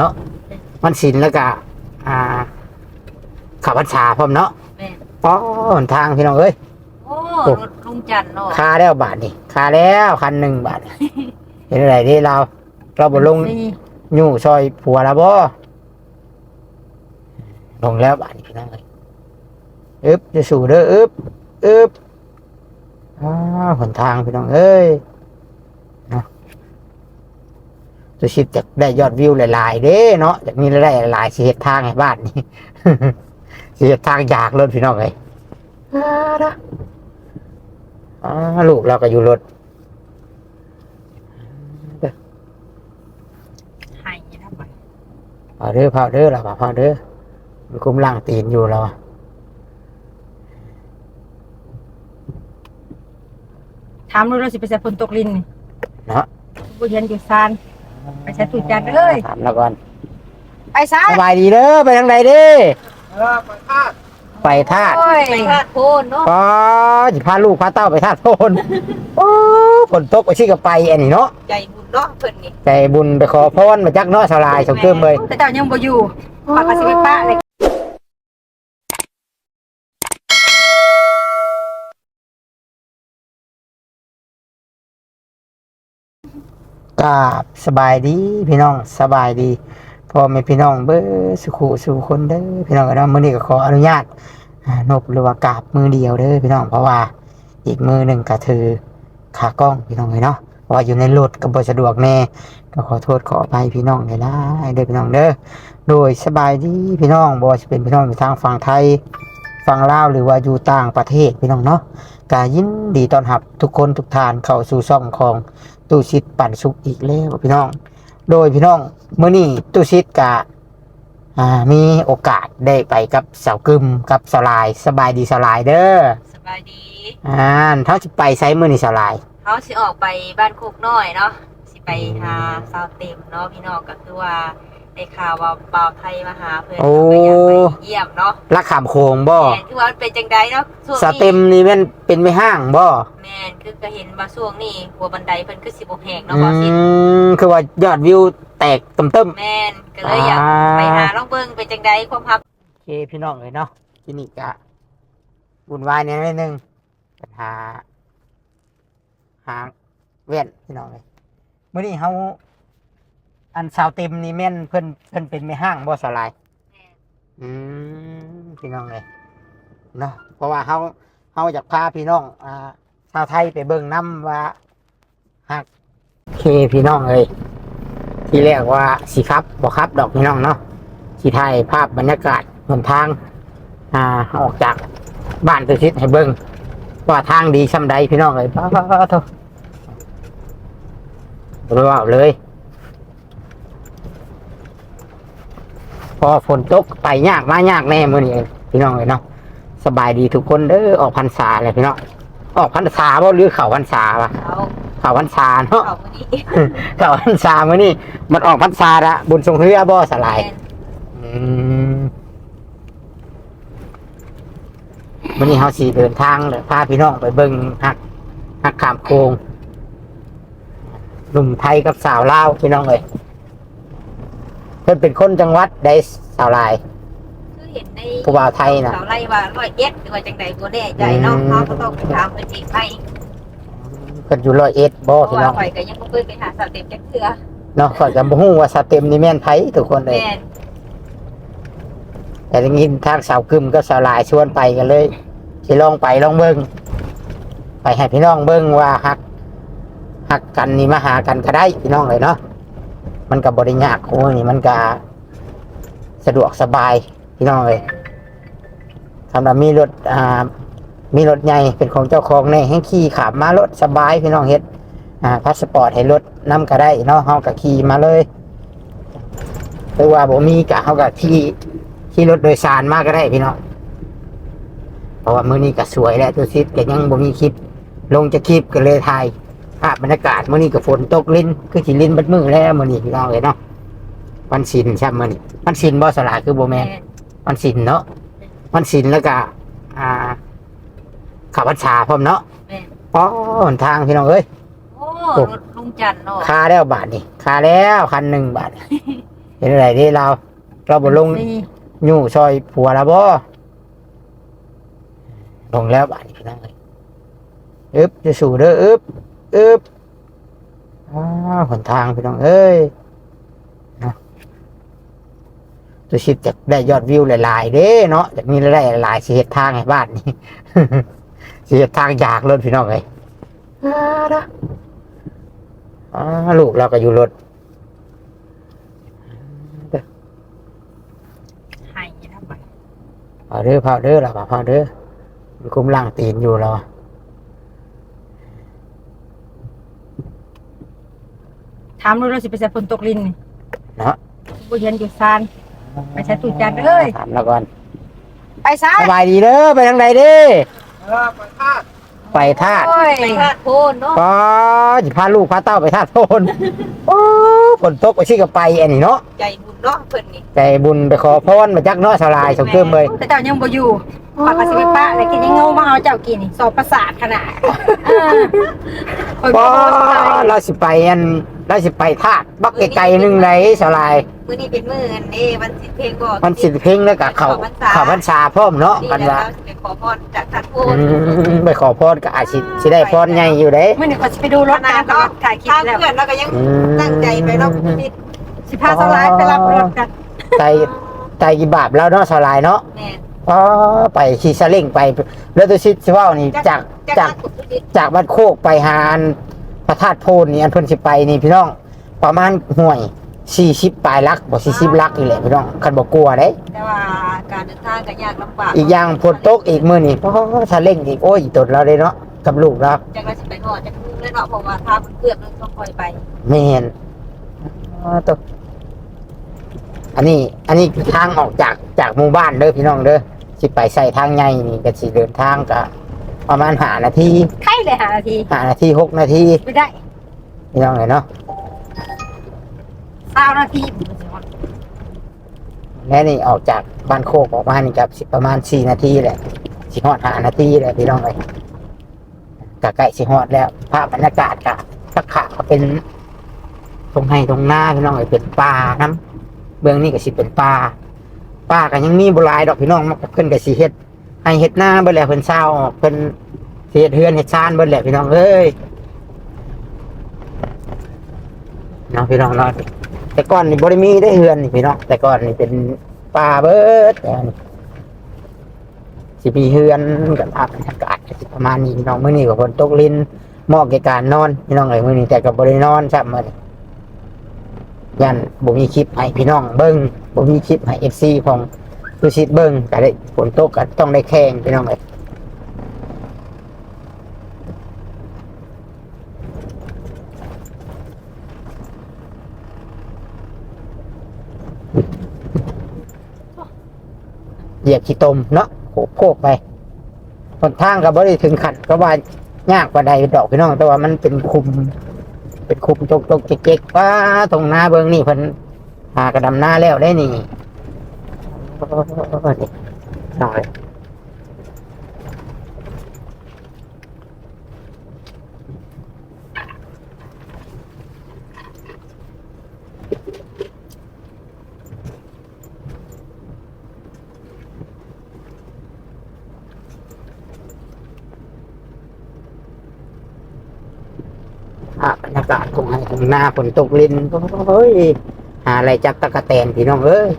เนาะมันสินแล้วก็อ่าขับพันชาพร้อมเนาะแม่นป้อหนทางพี่น้องเอ้ยโอ้ รถลุงจันทร์เนาะคาแล้วบาทนี่คาแล้วคันหนึ่งบาท เห็นอะไรที่เราเราบ่ลงนี่อยู่ซอยผัวแล้วบ่ลงแล้วบาทนี่พี่น้องเอ้ยอึบจะสู่เด้ออึบอึบอ้าวหนทางพี่น้องเอ้ยเนาะ จะชิดจากได้ยอดวิวหลายๆเด้เนาะจากนี้ได้หลายๆสิเฮ็ดทางให้บ้านนี่สิเฮ็ดทางยากเลยพี่น้องเอ้ยอ้าวเด้ออ้าวลูกเราก็อยู่รถใหายนะบัดพาเด้อพาเด้อเราพาเด้อมันคุ้มล่างตีนอยู่เราอะถามดูเราสิไปใส่ฝนตกลินนี่เนาะบ่เห็นอยู่ซาน ไปใช้ตูดจัดเอ้ยถามเราก่อนไปซะสบายดีเด้อไปทางใดเด้ไปธาตุโอ้ยไปธาตุโพนเนาะก็จะพาลูกพาเต้าไปธาตุโพนโอ้ฝนตกไปชิกับไปอันนี้เนาะใจบุญเนาะเพิ่นนี่ใจบุญไปขอพรมาจักเนาะสลายสงเกิมเลยแต่เจ้ายังบ่อยู่ฝากกสิไปป้าเลย กราบสบายดีพี่น้องสบายดีพ่อแม่พี่น้องเบอร์สุขุสุขคนเด้อพี่น้องก็ได้มื้อนี้ก็ขออนุญาตอ่านบหรือว่ากราบมือเดียวเด้อพี่น้องเพราะว่าอีกมือหนึ่งก็ถือขากล้องพี่น้องเลยเนาะเพราะว่าอยู่ในรถก็บ่สะดวกแน่ก็ขอโทษขออภัยพี่น้องเลยนะเด้อพี่น้องเด้อโดยสบายดีพี่น้องบ่ว่าจะเป็นพี่น้องอยู่ทางฝั่งไทยฝั่งลาวหรือว่าอยู่ต่างประเทศพี่น้องเนาะก็ยินดีต้อนรับทุกคนทุกทานเข้าสู่ช่องของ ตู้ชิดปั่นสุกอีกแล้วพี่น้อง โดยพี่น้องเมื่อนี้ตู้ชิดกะอ่ามีโอกาสได้ไปกับสาวกึมกับสาวลาย สบายดีสาวลายเด้อสบายดีอ่าเท่าจะไปไซมื่อนี้สาวลายเขาสิออกไปบ้านโคกน้อยเนาะสิไปหาสาวเต็มเนาะพี่น้องก็คือว่า ได้ข่าวว่าบ่าวไทยมาหาเพื่อนโอ้ ก็อยากไปเยี่ยมเนาะรักขามโคงบ่แม่นคือว่ามันเป็นจังไดเนาะช่วงสนี้เต็มนี่แม่นเป็นไม่ห้างบ่แม่นคือก็เห็นว่าช่วงนี้หัวบันไดเพิ่นคือสิบ่แหกอืเนาะบ่าวสิมคือว่ายอดวิวแตกตึมๆแม่นก็เลยอยากอ่าไปหาลองเบิ่งเป็นจังไดความฮับ โอเคพี่น้องเลยเนาะที่นี่กะวุ่นวายเนี่ยนิดนึงปัญหาหาเว้นพี่น้องเลยเมื่อนี้เขา อันสาวเต็มนี่แม่นเพิ่นเพิ่นเป็นไม่ห้างบ่สลายอืมพี่น้องเลยเนาะเพราะว่าเขาเขาอยากพาพี่น้องอ่าชาวไทยไปเบิ่งน้ำว่าหักโอเคพี่น้องเลยที่เรียกว่าสีครับบอกครับดอกพี่น้องเนาะสีไทยภาพบรรยากาศหนทาง อ่าออกจากบ้านตัวชิดให้เบิ่งว่าทางดีช่ำใดพี่น้องเลยป้าป้าเถอะรู้ว่าเลย พอฝนตกไปยากมายากแน่มื้อนี้พี่น้องเลยเนาะสบายดีทุกคนเด้อออกพรรษาเลยพี่น้องออกพรรษาบ่หรือเข้าพรรษาวะเขาเข้าพรรษาเนาะเขามื้อนี้เข้าพรรษามื้อนี้มันออกพรรษาละบุญทรงเรือบ่สลายแม่นอืมมื้อนี้เฮาสิเดินทางเลยพาพี่น้องไปเบิ่งฮักฮักขามโคงหนุ่มไทยกับสาวลาวพี่น้องเอ้ยเพิ่นเป็นคนจังหวัดใดสาวลาย คือเห็นในผู้บ่าวไทยน่ะ สาวไล่ว่าร้อยเอ็ดหรือว่าจังใดบ่แน่ใจเนาะอืมเขาก็ต้องไปถามเพิ่นอีกไปเพิ่นอยู่ร้อยเอ็ดบ่เพราะพี่ว่าน้องข่อยก็ยังบ่เคยไปหาสาวเต็มจักเทื่อเนาะข่อยก็บ่ฮู้ว่าสเต็มนี่แม่นไผทุกคนเลย แม่นแต่ได้ยินทางสาวกึมกับสาวหลายชวนไปกันเลยสิลองไปลองเบิ่งไปให้พี่น้องเบิ่งว่าฮักฮักกันนี่มาหากันก็ได้พี่น้องเลยเนาะ มันก็บ่ได้ยากโอ้ยนี่มันก็สะดวกสบายพี่น้องเลยสำหรับมีรถอ่ามีรถใหญ่เป็นของเจ้าของในให้ขี่ขับมารถสบายพี่น้องเฮ็ดอ่าพาสปอร์ตให้รถนํก็ได้เนาะเฮาก็ขี่มาเลยหรือว่าบ่มีก็เฮาก็ขี่ขี่รถโดยสารมาก็ได้พี่น้องเพราะว่ามื้อนี้ก็สวยแล้วตัวซิดก็ยังบ่มีคลิป ลงจะคลิปก็เลยถ่าย ภาพบรรยากาศมื้อนี้ก็ฝนตกลิ้นคือสิลิ้นเบัดมือแล้วมื้อนี้พี่น้องเอ้ยเนาะวันศีลใช่มื้อนี้วันศีลบ่สลายคือบ่แม่นแม่นวันศีลเนาะวันศีลแล้วก็อ่าขับพรรษาพร้อมเนาะแม่นอ๋อหนทางพี่น้องเอ้ยโอ้รถลุงจันทร์เนาะคาแล้วบาทนี่คาแล้วคันหนึ่งบาทเห็นอะไรที่เราเราบ่ลงสี่อยู่ซอยผัวแล้วบ่ลงแล้วบาดนี้พี่น้องเอ้ยอึบจะสู่เด้ออึบ อึบอ้าวหนทางพี่น้องเอ้ยนะตัวชิดจะได้ยอดวิวหลายๆเด้เนาะจากนี้ได้หลายๆสิเฮ็ดทางให้บ้านนี่สิเฮ็ดทางยากเลยพี่น้องเอ้ยอ้าวเด้ออ้าวลูกเราก็อยู่รถให้นะบัดพอเด้อพอเด้อเราพอเด้อมันคุ้มล่างตีนอยู่เรา ถามดูเราสิไปใส่ฝนตกลินนี่เนาะ บ่เย็นอยู่ซาน ไปใช้ตู้จัดเอ้ย ถามเราก่อนไปซะสบายดีเด้อไปทางใดเด้ไปธาตุโอ้ยไปพาดโพนเนาะก็จะพาลูกพาเต้าไปธาตุโพนโอ้ฝนตกไปชิกับไปอันนี้เนาะใจบุญเนาะเพิ่นนี่ใจบุญไปขอพรมาจักเนาะสลายสงเกิมเลยแต่เจ้ายังบ่อยู่ปากกาสิไปป้าเลยกินยังเงามาเอาเจ้ากินนี่สอบประสาทขนาดเออก็โอ้ยเราสิไปอันเราสิไปธาตุบักไกลๆหนึงไหนสลายมื้อนี้เป็นมื้ออันนี้วันสิเพลงบ่มันสิเพ่งแล้วกับเขาเขาพรรษาพร้อมเนาะนี่กันแหละว่าเราสิไปขอพรจากท่านโพอืนมไปขอพรก็อาจสิสิได้พรใหญ่อยู่เด้มื่อนี้ก็สิไปดูรถกันก็ถ่ายคลิปทางแล้วเพื่อนเราก็ยังอืมตั้งใจไปเนาะปิดสิพาสลายไปรับรถกันไตไตกี่บาปแล้วเนาะสลายเนาะแม่น อ๋อไปขี่ซาเล้งไปแล้วตัวชิดสิเว่านี่จากจากกุศลจากบ้านโคกไปหาอันพระธาตุโพนนี่อันเพิ่นสิไปนี่พี่น้อง ประมาณห่วย40ปลายลักบ่40ลักนี่แหละพี่น้องคันบ่กลัวเด้ แต่ว่าการเดินทางก็ยากลำบากอีกอย่างฝนตกอีกมื้อนี่โอ้ซาเล้งอีกโอ้ยตดเราเลยเนาะกับลูกเราจังเราสิไปฮอดจังมุ่งเลยเนาะเพราะว่าทางมันเพื่อนมันต้องคอยไปไม่เห็นอ๋อตก อันนี้อันนี้คือทางออกจากจากหมู่บ้านเด้อพี่น้องเด้อสิไปใส่ทางใหญ่นี่ก็สิเดินทางก็ประมาณหานาทีใช่เลยหานาทีหานาทีหกนาทีไม่ได้พี่น้องเลยเนาะเศร้านาทีแม่นี่ออกจากบ้านโคกออกมานี่กับสิประมาณสี่นาทีแหละสิฮอดหานาทีแหละพี่น้องเลยกะใกล้สิฮอดแล้ว ภาพบรรยากาศกะสักขะก็เป็นตรงไห้ตรงหน้าพี่น้องเลยเป็นป่าน้ำ เบื้องนี้ก็สิเป็นป่าป่าก็ยังมีบุลายดอกพี่น้องมันก็เพิ่นก็สิเฮ็ดให้เฮ็ดหน้าเบิ่แล้วเพิ่นเศร้าเพิ่นเฮ็ดเฮือนเฮ็ดชานเบิ่แหละพี่น้องเอ้ยเนาะพี่น้องเนาะแต่ก่อนนี่บริมีได้เฮือนนี่พี่น้องแต่ก่อนนี่เป็นป่าเบิดแต่นี่สิมีเฮือนกับภาบรรยากาศสิประมาณนี้พี่น้องมื้อนี้ก็ฝนตกลินเหมาะแก่การนอนพี่น้องเอ้ยมื้อนี้แต่ก็บ่ได้นอนซ้ํมื้อนี้ ยันบ่มีคลิปให้พี่น้องเบิ่งบ่มีคลิปให้ FC ของดูสิเบิ่งก็ได้ฝนตกก็ต้องได้แข่งพี่น้องเอ้ยเหยียบขี้ตมเนาะโขกโคกไปหนทางก็บ่ได้ถึงขัดก็ว่ายากกว่าใดดอกพี่น้องแต่ว่ามันเป็นคุม เป็นคุมจกจกเจ๊กๆว่าตรงหน้าเบิ่งนี่เพิ่นหากระดำหน้าแล้วได้นี่โอ้โหนี่หน่อยภาพบรรยากาศตรงไหนตรงหน้าฝนตกลินโอ้ยหาอะไรจับตะกะแตนพี่น้องเอ้ย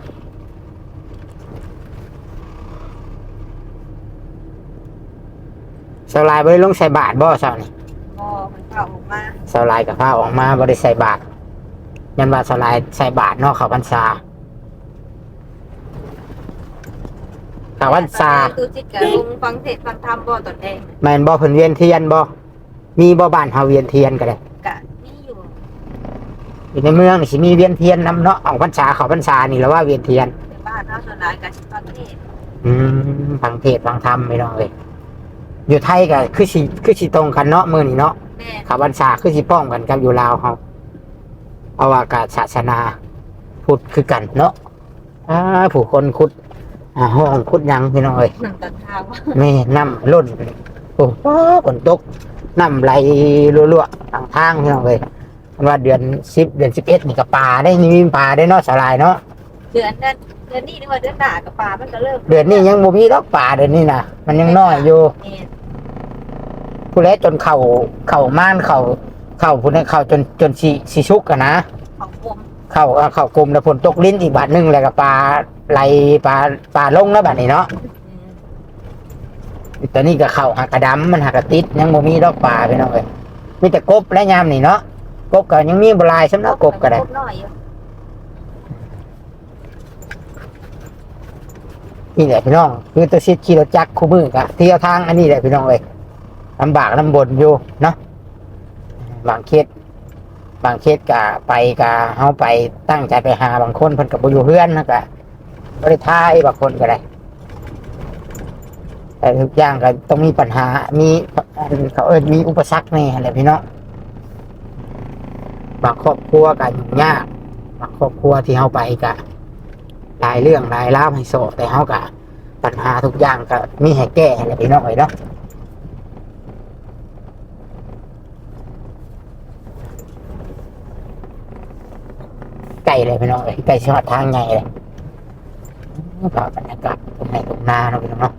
สลายบ่ได้ลงใส่บาทบ่เช้านี่บ่มันเข้าออกมาสลายกับผ้าออกมาบ่ได้ใส่บาทยันว่าสลายใส่บาทเนอกเขาพรรษาเขาพรรษาตูจิตกับลุงฟังเทศน์ฟังธรรมบ่ตนเองแม่นบ่เพิ่นเวียนเทียนบ่มีบ่บ้านเฮาเวียนเทียนก็ได้กะมี อยู่อยู่ในเมืองนี่สิมีเวียนเทียนนํเนาะออกพรรษาเขาพรรษานี่แล้วว่าเวียนเทียนในบ้านเฮาส่วนหลายก็สิฟังเทศน์อืมฟังเทศน์ฟังธรรมไม่ต้องเลยอยู่ไทยก็คือสิคือสิตรงกันเนาะมื้อนี้เนาะแม่เขาพรรษาคือสิป้องกันกับอยู่ลาวเฮาเอาว่ากาศาสนาพุทธคือกันเนาะอ่าผู้คนคุดอ่าห้องคุดหยังพี่น้องเอ้ย หนังตัดทางว่าแม่น้ำล้นโอ้โหฝนตกน้ำไหลรัวๆทางทางพี่น้องเอ้ยมัน ว่าเดือนสิบเดือนสิบเอ็ดนี่ก็ปลาได้นี่มีปลาได้เนาะสลายเนาะเดือนนั้นเดือนนี้นี่ว่าเดือนหน้ากับปลามันก็เริ่มเดือนนี้ยังบ่มีดอกปลาเดือนนี้นะมันยังน้อยอยู่แม่นผู้เล็จนเข่าเข่าม่านเข่าเข่าผู้นั้นเข่าจนจนสีสีชุกอะนะของผมเข่าเอาเข่ากลมแล้วผลตกลิ้นอีกบาทหนึงแล้วก็ปลาไหลปลาปลาลงแล้วบาทนี้เนาะอืมตอนนี้ก็เข่าหักกระดำมันหักกระติดยังบ่มีดอกปลาพี่น้องเอ้ยมีแต่กบและยามนี่เนาะ กบก็ยังมีบหลายสำหรับกบก็ได้กบน้อยอยู่นี่แหละพี่น้อง คือตัวชิดขี่รถจักรคู่มือกะเที่ยวทางอันนี้แหละพี่น้องเลยลำบากลำบนอยู่เนาะบางเคสบางเคสกะไปกะเฮาไปตั้งใจไปหาบางคนเพิ่นกับบ่อยู่เฮือนนะกะบ่ได้ทายบางคนก็ได้แต่ทุกอย่างก็ต้องมีปัญหา มีอันเขาเอิ้นมีอุปสรรคแนี่แหละพี่น้อง บางครอบครัวก็ยุ่งยากบางครอบครัวที่เฮาไปกะหลายเรื่องหลายราวให้โซแต่เฮากะปัญหาทุกอย่างก็มีให้แก้แหละพี่น้อยเนาะไก่เลยพี่น้องเอ้ยไก่ชอดทางไงเลยภาพบรรยากาศตรงไหนตรงหน้าเนาะพี่น้องเนาะ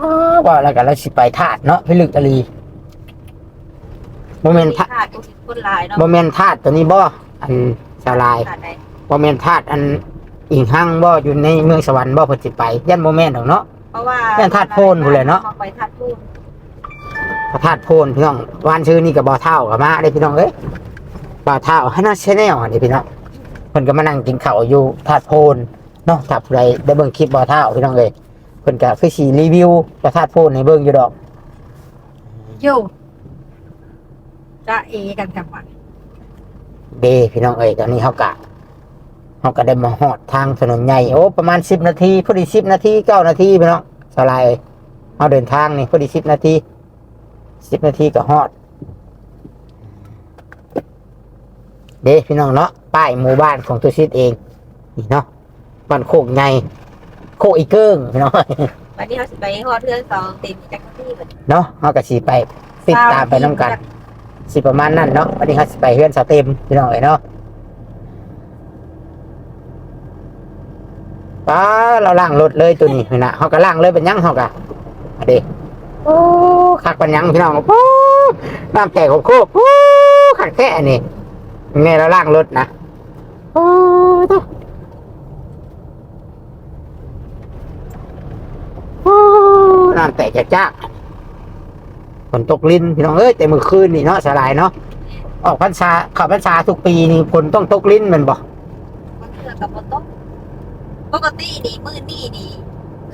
วว่าแล้วกันเราสิไปธาตุเนาะพี่ลึกอลีโมเมนต์มีขาดกูสิคนหลายเนาะโมเมนต์ธาตุตัวนี้บ่อันสลายขาดใดโมเมนต์ธาตุอันอิงหั่งบ่อยู่ในเมืองสวรรค์บ่เพิ่นสิไปยันโมเมนต์ดอกเนาะ เพราะว่าแม่นธาตุโพนพู้นเลยเนาะ อไปธาตุโพนพระธาตุโพนพี่น้องวานชื่อนี่ก็บ่เท่ากับมาได้พี่น้องเอ้ยบ่เท่าให้น่าแชนแนลอันนี้พี่น้องเพิ่นก็มานั่งกินข้าวอยู่ธาตุโพนเนาะถ้าผู้ใดได้เบิ่งคลิปบ่เท่าพี่น้องเอ้ยเพิ่นก็คือสิรีวิวพระธาตุโพนให้เบิ่งอยู่ดอกโยจะเอกันกับมันเดพี่น้องเอ้ยตอนนี้เฮากะเฮาก็ได้มาฮอดทางถนนใหญ่โอ้ประมาณ10นาทีพอดี10นาที9นาทีพี่น้องสลายเอ้ยเฮาเดินทางนี่พอดี10นาที10นาทีก็ฮอดเด้พี่น้องเนาะป้ายหมู่บ้านของตัวชิดเองนี่เนาะบ้านโคกไง โคกอีเกิ้งพี่น้องวันนี้เขาสิไปฮอดเทือนสองเต็มจักรที่เหมือนเนาะเขาก็สิไปติดตามไปน้ำกัน สิประมาณนั้นเนาะวันนี้เขาสิไปเฮือนสาวเต็มพี่น้องเอ้ยเนาะป้าเราล่างรถเลยตัวนี้พี่นะเขาก็ล่างเลยเป็นหยังเขาก็อะเด้โอ้คักเป็นหยังพี่น้องโอ้น้ำแตกของโคกโอ้คักแค่นี่ไงเราล่างรถนะโอ้ตวโอ้ น้ำแตกจากจากฝนตกลิ้นพี่น้องเอ้ยแต่เมื่อคืนนี่เนาะสลายเนาะออกพรรษาเขับพรรษาทุกปีนี่ฝนต้องตกลิ้นแมันบ่มันเทือกับบนโต๊ะปกตินี่มือนี่นี่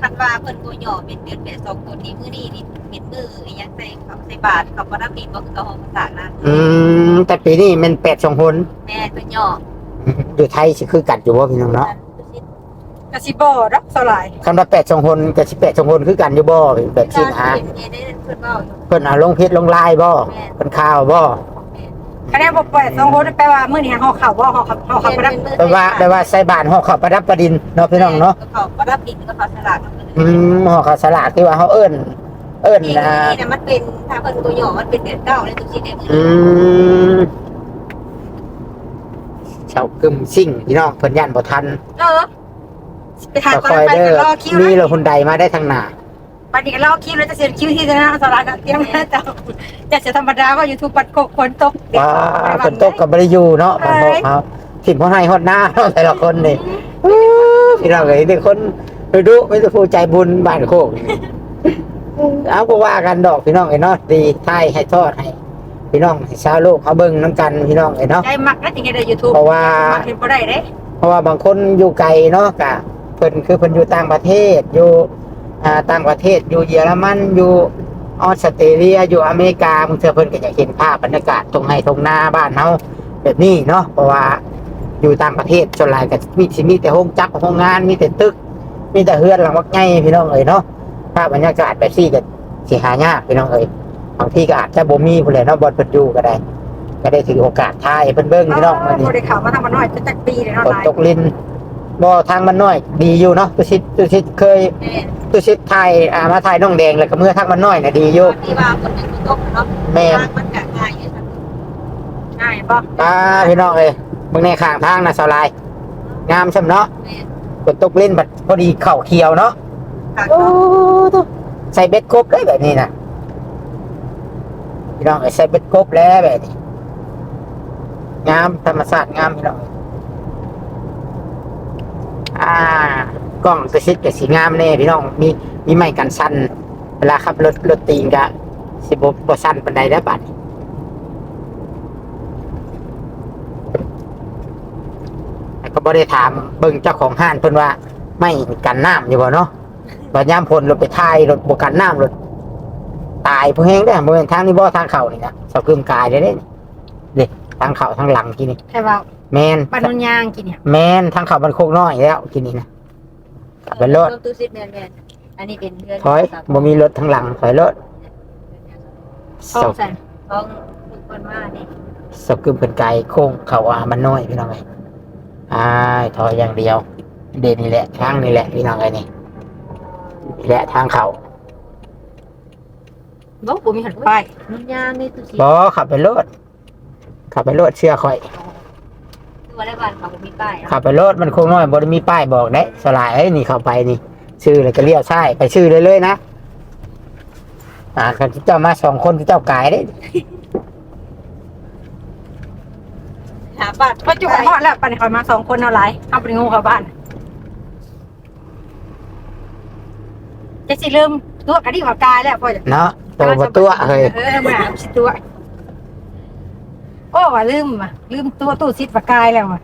คันว่าเพิ่นตัวหย่อเป็นเดือนแปดสองตัวนี้มือนี่นี่เป็นมืออหยังใส่เขาใส่บาทเขาบ่ได้มีบ่คือเขาห้องภาษานะอืมแต่ปีนี้มันแปดสองคนแม่เพิ่นหย่ออยู่ไทยสิคือกัดอยู่ว่าพี่น้องเนาะ กระสิบอรับสลายคำว่าแปดสองคนกับสิบแปดสองคนคือกันอยู่บ่แบบสิงหาเห็นเห็นได้เพิ่นเว้าอยู่เพิ่นเอาลงเพชรลงลายบ่เพิ่นข่าวบ่คะแนนบอกแปดสองคนแปลว่ามื้อนี้ห่อข่าวว่าห่อข่าวห่อข่าวไปรับแปลว่าแปลว่าใส่บาทห่อข้าวประดับประดินเนาะพี่น้องเนาะเขาประดับดินกับเขาฉลากอืมห่อข้าวสลากที่ว่าเขาเอิ้นเอิ้นนี่นะนี่นะมันเป็นถ้าเพิ่นตัวหย่อมันเป็นเดือนเก้าเลยทุกสิ่งในมืออืมเชาวกึมซิ่งพี่น้องเพิ่นย่านบ่ทันเออ ไปทานก็ก่อนคอยไปเด้อรอคิวมีนะรถหุ่นใดมาได้ทางหน้าปันนี้ก็รอคิวแล้วจะเสียคิวที่จะนะสลายก็เตรียมแล้วจะจะจะธรรมดาว่ายูทูบปัดโคกคนตกว้าฝนตกกับบริยูเนาะบ้านพวกเขาทิมพ่อให้ฮอดหน้าเนาะแต่ละคนนี่อื้อพี่น้องเอ้ยนี่คนไปดูไม่ต้องผู้ใจบุญบ้านโคกเอาก็ว่ากันดอกพี่น้องไอ้เนาะดีท้ายให้ทอดให้พี่น้องให้ชาวโลกเขาเบิ่งน้ำกันพี่น้องไอ้เนาะใจมักนะจริงๆในยูทูบเพราะว่าเห็นบ่ได้เด้เพราะว่าบางคนอยู่ไกลเนาะกะ เพิ่นคือเพิ่นอยู่ต่างประเทศอยู่อ่าต่างประเทศอยู่เยอรมันอยู่ออสเตรเลียอยู่อเมริกาบางเทื่อเพิ่นก็อยากเห็นภาพบรรยากาศตรงไห้ตรงหน้าบ้านเฮาแบบนี้เนาะเพราะว่าอยู่ต่างประเทศส่วนหลายก็มีสิมีแต่โรงจักรโรงงานมีแต่ตึก มีแต่เฮือนหลังวักใหญ่พี่น้องเอ้ยเนาะภาพบรรยากาศแบบนี้ก็สิหายากพี่น้องเอ้ยบางทีก็อาจจะบ่มีผู้ใดเนาะบ่เพิ่นอยู่ก็ได้ ก็ได้ถือโอกาสถ่ายให้เพิ่นเบิ่งพี่น้องเอมื้ออนี้บ่ได้ข่าวมาทำมาน้อยจะจักปีเลยเนาะฝนหลายตกลิ้น บ่ทางมันน้อยดีอยู่เนาะตุชิดตุชิดเคยแม่นตุชิดไทยอ่ามาไทยน้องแดงแล้วก็เมื่อทางมันน้อยน่ะดีอยู่ตอนที่ว่าคนหนึ่งตกเนาะแม่นทางมันกะง่ายอยู่ซั่นง่ายป่ะอ่าพี่น้องเอ้ยเบิ่งในข้างทางน่ะสลายงามซำเนาะแม่นฝนตกเล่นบัดพอดีเข่าเขียวเนาะค่ะ โอ้ตใส่เบ็ดกบได้แบบนี้น่ะพี่น้องเอ้ยใส่เบ็ดกบแล้วแบบนี้งามธรรมชาติงามพี่น้องอ่ากล้องตัวชิดกับสีงามแน่พี่น้องมีมีไม้กันสั้นเวลาขับรถรถตีนกะสิบบสั้นปันใดแล้วบัดแต่ก็บ่ได้ถามเบิ่งเจ้าของห้านเพิ่นว่า ไม่กันน้ำอยู่บ่เนาะบัดยามพลรถไปทายรถบ่กันน้ำรถตายผู้แห้งได้บ่แม่นทางนี้บ่ทางเข้านี่นะเสาคืมกายได้เด้นี่เด้ทางเข้าทางหลังกินนี่ใช่ป่า แมนบ้านนนยางกินเนี่ยแมนทางเขาบันโคกน้อยแล้วกินนี่นะกลับไปรถตู้ซิดแม่นแม่นอันนี้เป็นเดือนถอยบ่มีรถทางหลังถอยรถท้อสงใส่ต้องฝึกคนว่านี่สกึมเป็นไกลโค้งเขาอามันน้อยพี่น้องไงอ้ายถอยอย่างเดียว เดนนี่แหละทางนี่แหละพี่น้องไงนี่นี่แหละทางเขาบอกผมมีหันป้ายนุ่นยางนี่ตู้ซิดบอขับไปรถขับไปรถเชื่อคอย ตัวได้บ้านเขาบ่มีป้ายเนาะขับไปรถมันโค้งน้อยบ่ได้มีป้ายบอกได้สลายเอ้ยนี่เข้าไปนี่ ชื่อเลยก็เลี้ยวซ้ายไปชื่อเลยเลยๆนะอ่าคันที่เจ้ามาสองคนที่เจ้ากายได้ หาบัตรก็จุกหอดแล้วปันเขามาสองคนเอาไรเอาไปงูเข้าบ้านจะสิลืมตัวกระดิ่งหัวกายแล้วพอจะเนาะตัวบ่ตัวเฮ้ย เออมาสิตัว โอ้ว่าลืมอะลืมตัวตู้ซิดปากกายแล้วอะ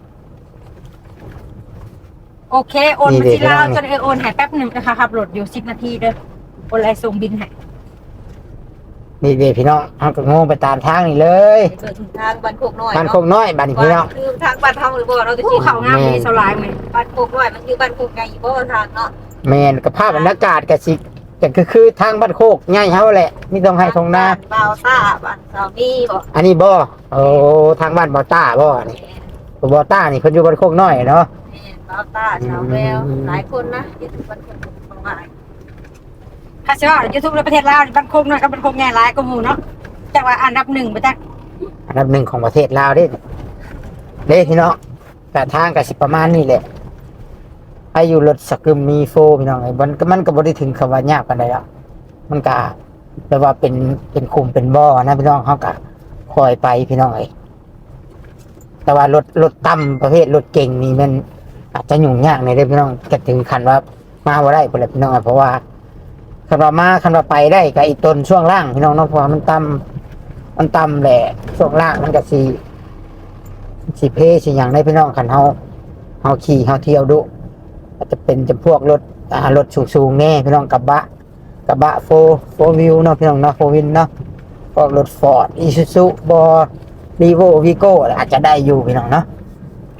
โอเค โอนมาที่ลาวจนเออโอนใหายแป๊บหนึ่งนะคะขับรถอยู่สิบนาทีเด้อโอนไรส่งบินให้นี่เด็พี่น้องเอาก็งงไปตามทางนี่เลยเปิดทางบ้านโคกน้อยบ้านเนาะโคกน้อยบ้านนี่พี่น้องคือทางบ้านเฮาหรือบ่เราจะผู้คิดเขางามมีสลายไหมบ้านโคกน้อยมันคือบ้านโคกใหญ่บ่ทางเนาะแมนกับภาพบรรยากาศกับสิ ก็คือคือทางบ้านโคกง่ายเฮาแหละมีต้องให้ทงนาบ้าวซ่าบ้านสามีบ่อันนี้บ่โอ้ทางบ้านบ่อต้าบ่นี่บ่อต้านี่เพิ่นอยู่บ้านโคกน้อยเนาะแม่บ้าวซ่าชาวแววหลายคนนะที่บ้านโคกน้อยถ้าเชื่อยูทูบในประเทศลาวนี่บ้านโคกน้อยกับบ้านโคกใหญ่หลายก็หมู่เนาะจากว่าอันดับหนึ่งไปจากอันดับหนึ่งของประเทศลาวเด้เด้พี่น้องกะทางก็สิประมาณนี้แหละ อายุรถสกึมมีโฟพี่น้องไอ้มันก็มันก็บ่ได้ถึงคำว่ายากปานใดแล้วมันก็แปลว่าเป็นเป็นคุมเป็นบ่อนะพี่น้องเฮาก็คอยไปพี่น้องไอ้แต่ว่ารถรถต่ำประเภทรถเก่งนี่มันอาจจะยุ่งยากในเด้อพี่น้องก็ถึงขั้นว่ามาบ่ได้พุ่นแหละพี่น้องอะเพราะว่าคันว่ามาคันว่าไปได้ก็อีกตนช่วงล่างพี่น้องเนาะเพราะมันต่ำมันต่ำแหละช่วงล่างมันก็สิสิเพสิหยังได้พี่น้องคันเฮาเฮาขี่เฮาเที่ยวดุ อาจจะเป็นจำพวกรถอ่ารถสูงๆแน่พี่น้องกระบะกระบะโฟโฟวิวเนาะพี่น้องเนาะโฟวินเนาะพวกรถฟอร์ดอีซูซูบอรีโววีโก้อาจจะได้อยู่พี่น้องเนาะ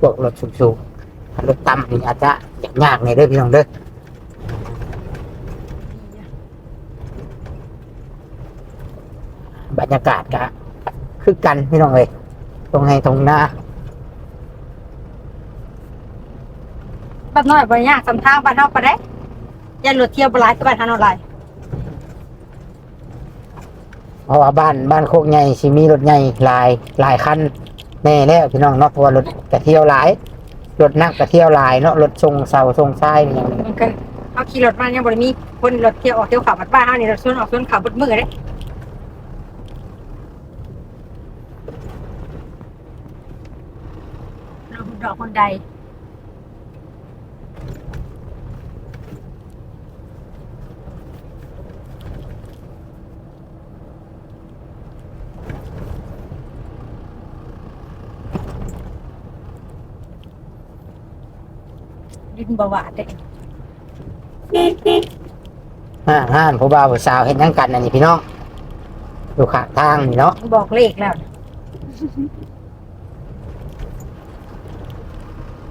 พวกรถสูงๆรถต่ำนี่อาจจะยากๆในเด้อพี่น้องเด้อบรรยากาศก็คือกันพี่น้องเลยตรงให้ตรงหน้า บ้านน้อยบ่ยากสำทางบ้านเฮาปะเด้ยันรถเที่ยวบ่หลายก็บ้านเฮาหลายเพราะว่าบ้านบ้านโคกใหญ่สิมีรถใหญ่หลายหลายคันแน่แล้วพี่น้องเนาะเพราะว่ารถกระเที่ยวหลายรถนักกระเที่ยวหลายเนาะรถทรงเสาทรงทรายนี่อย่างนี้มันก็เอาขี่รถมายังบ่ได้มีคนรถเที่ยวออกเที่ยวเขับบ้านเฮานี่รถส่วนออกส่วนเขับเบดมือเด้เราดอกคนใด ดินบหวาดเด้ห้าห้านผู้บ่าวผู้สาวเห็นยังกันอันนี้พี่น้องอยู่ข้างทางนี่เนาะบอกเลขแล้ว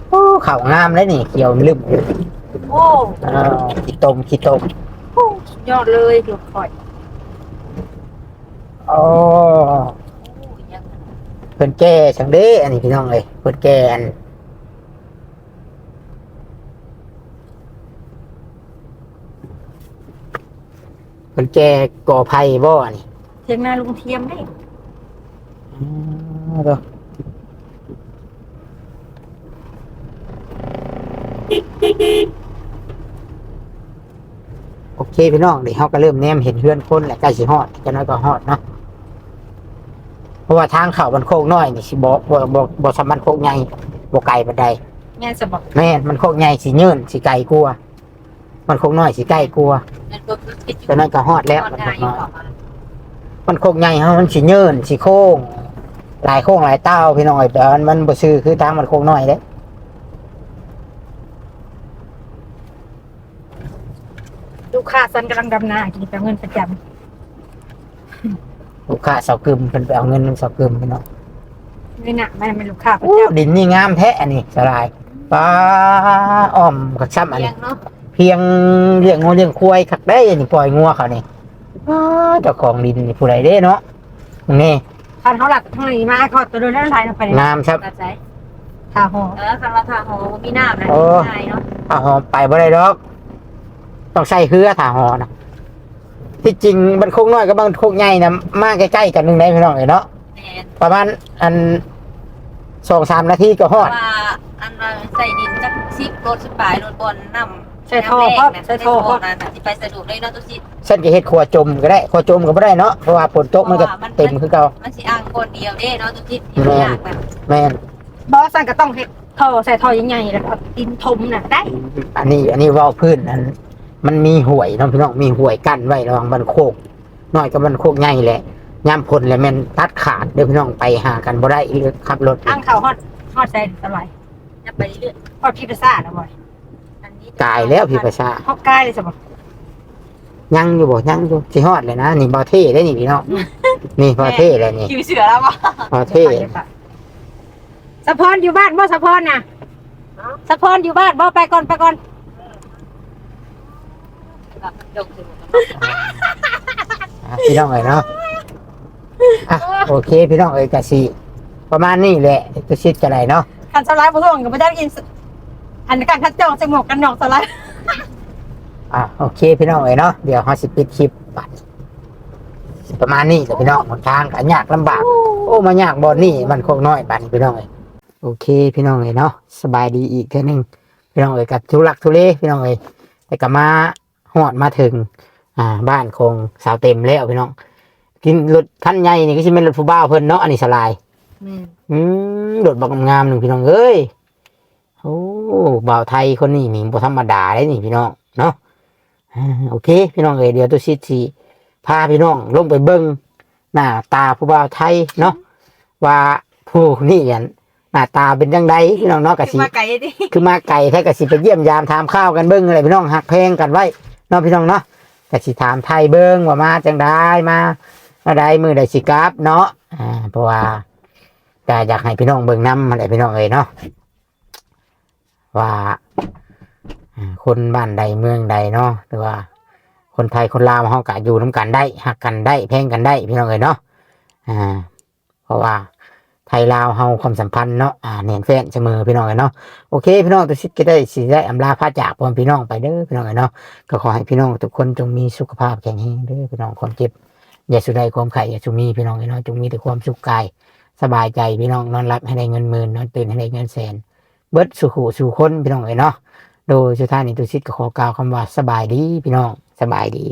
โอ้เข่าวงามเลยนี่เขียวลืมโอ้อ้าวขี้ตมขี้ตมสุดยอดเลยหลุดข่อยโอ้โอ้ยยัง เพิ่นแก่จังเด้อันนี้พี่น้องเลยเพิ่นแก่อัน เป็นแก่ก่อไผ่บ่นี่เทียงนาลุงเทียมได้อ๋อเด้อโอเคพี่น้องเดี๋ยวเขาก็เริ่มแนมเห็นเพื่อนคนแหละใกล้สิฮอดจะน้อยก็ฮอดเนาะเพราะว่าทางเขามันโค้งน้อยนี่สิบ่บ่บ่บ่สามารถโค้งใหญ่บ่ไกลปานใดแม่นสบอกแม่นมันโค้งใหญ่สิยืนสิไกลกลัวามันโค้งน้อยสิใกล้กลัวา นั่นก็คือคิดอยู่จะน้อยก็ฮอดแล้วฮอดมันง่าโค้ยงอยู่น้อยประมาณมันโค้งใหญ่เฮามันสิยืนสิโค้ง หลายโค้งหลายเต้าพี่น้องเอ้ยแต่มันมันบ่ซื่อคือทางมันโค้งน้อยเด้ลูกค้าซันกำลังดำนากินแต่เงินประจลูกค้าเสากึมเพิ่นไปเอาเงินเสากึมพี่น้องำนี่น่ะมันเป็นลูกค้าประโอ้จดินนี่งามแท้อันนี้สลายป้าอ้อมกักซ้ำอันเลี้ยนี้ งเนาะเพียงเลี้ยงงูเลี้ยงควายคักได้อันนี้ปล่อยงัวเขานี่อ้าเจ้าของดินนี่ผู้ใดเด้เนาะนี่ำคันเขาหลักทางนี้มาเขาตัวเดินแล้วไหลลงไปในงามครับตัดใจทาหอเออคันว่าทางหอมีน้ำนะโอ้ง่ายเนาะถ้าหอมไปบ่ได้ดอก ต้องใส่เฮือถ้าหอนะที่จริงมันโคกน้อยกับบางโคกใหญ่นะมาใกล้ๆกันนึงได้พี่น้องเอ้ยเนาะแม่นประมาณอันสองสามนาทีก็ฮอดว่าอันว่าใส่ดินจักซิบรถสิบปลายรถบอลนำ ใส่ท่อเพราะใส่ท่อเพราะนั่นน่ะสิไปสะดวกเลยเนาะตุสิ เส้นจะเฮ็ดครัวจมก็ได้ครัวจมก็บ่ได้เนาะเพราะว่าฝนตกมันก็เต็มคือเก่ามันสิอ้างคนเดียวเด้เนาะตุสิที่มันยากแบบแม่นบอสซันก็ต้องเฮ็ดท่อใส่ท่อใหญ่ๆแล้วก็ดินถมน่ะได้อันนี้อันนี้เว้าพื้นอันมันมีห่วยเนาะพี่น้องมีห่วยกั้นไว้ระหว่างบันโคกน้อยกับบันโคกใหญ่แหละยามพลแล้วแม่นตัดขาดเด้อพี่น้องไปหากันบ่ได้หรือขับรถทางเขาฮอดฮอดใส่ตะไลจะไปเรื่อยฮอดพิพิธซ่าแล้วบ่อยๆอันนี้ กายแล้วพี่ประชาฮอดกายเลยสบอกยังอยู่บ่ยังอยู่สิฮอดเลยนะ นี่บ่เท่ได้นี่พี่น้องนี่บ่เท่เลยนี่คิวเสือแล้ววะบ่เท่สะพอนอยู่บ้านบ่สะพอนน่ะสะพอนอยู่บ้านบ่ไปก่อนไปก่อนแบบดกถึงอะพี่น้องเอ้ยเนาะอะโอเค พี่น้องเอ้ยก็สิประมาณนี้แหละจะชิดกันได้เนาะคันสไลด์บ่ส่งก็บ่ได้กินส อันการคัดจ้องใส่หมวกกันน็อกสไลด์อะโอเคพี่น้องเอ้ยเนาะเดี๋ยวเฮาสิปิดคลิปบัดประมาณนี้แหละพี่น้องหนทางก็ยากลำบาก โอ้มายากบ่นี่มันโคกน้อยบัดนี้พี่น้องเอ้ยโอเค พี่น้องเอ้ยเนาะสบายดีอีกเทื่อนึงพี่น้องเอ้ยกับทุลักทุเลพี่น้องเอ้ยแต่ก็มาฮอดมาถึง อ่า บ้านคงสาวเต็มแล้วพี่น้องกินรถคันใหญ่นี่ก็สิเป็นรถผู้บ่าวเพิ่นเนาะอันนี้สลายแม่นอืมรถบักงามๆหนึ่งพี่น้องเอ้ย โอ้บ่าวไทยคนนี้นี่บ่ธรรมดาเลยนี่พี่น้องเนาะอ่าโอเค พี่น้องเอ้ยเดี๋ยวตุชิดสิพาพี่น้องลงไปเบิ่งหน้าตาผู้บ่าวไทยเนาะว่าผู้นี่อันหน้าตาเป็นจังไดพี่น้องเนาะกะคือสิมาไกลดิคือมาไก่แท้กะสิไปเยี่ยมยามถามข้าวกันเบิ่งอะไรพี่น้องหักแพงกันไว้เนาะพี่น้องเนาะกะสิถามไทยเบิ่งว่ามาจังไดมาอะไรมือใดสิกลับเนาะอ่าเพราะว่าก็อยากให้พี่น้องเบิ่งน้ำอะไรพี่น้องเอ้ยเนาะ ว่าคนบ้านใดเมืองใดเนาะหรือว่า คนไทยคนลาวเฮาก็อยู่น้กันได้หักกันได้แพ่งกันได้พี่น้องเอ้ยเนาะอ่า เพราะว่าไทยลาวเฮาความสัมพันธ์เนาะอ่าแน่นแฟนเสมอพี่น้องเอ้ยเนาะโอเคพี่น้องทุกชิดก็ได้สิได้อำลาพาจากพ่อพี่น้องไปเด้อพี่น้องเอ้ยเนาะก็ขอให้พี่น้องทุกคนจงมีสุขภาพแข็งแรงเด้อพี่น้องความเจ็บอย่าสุดใดความไข่อย่าสุมีพี่น้องเอ้ยเนาะจงมีแต่ความสุขกาย สบายใจพี่น้องนอนรับให้ได้เงินหมื่นนอนตื่นให้ได้เงินแสน เบิดสู่หูสู่คนพี่น้องเอ๋ยเนาะโดยสุดท้ายนี้ตุชิดก็ขอกล่าวคำว่าสบายดีพี่น้องสบายดี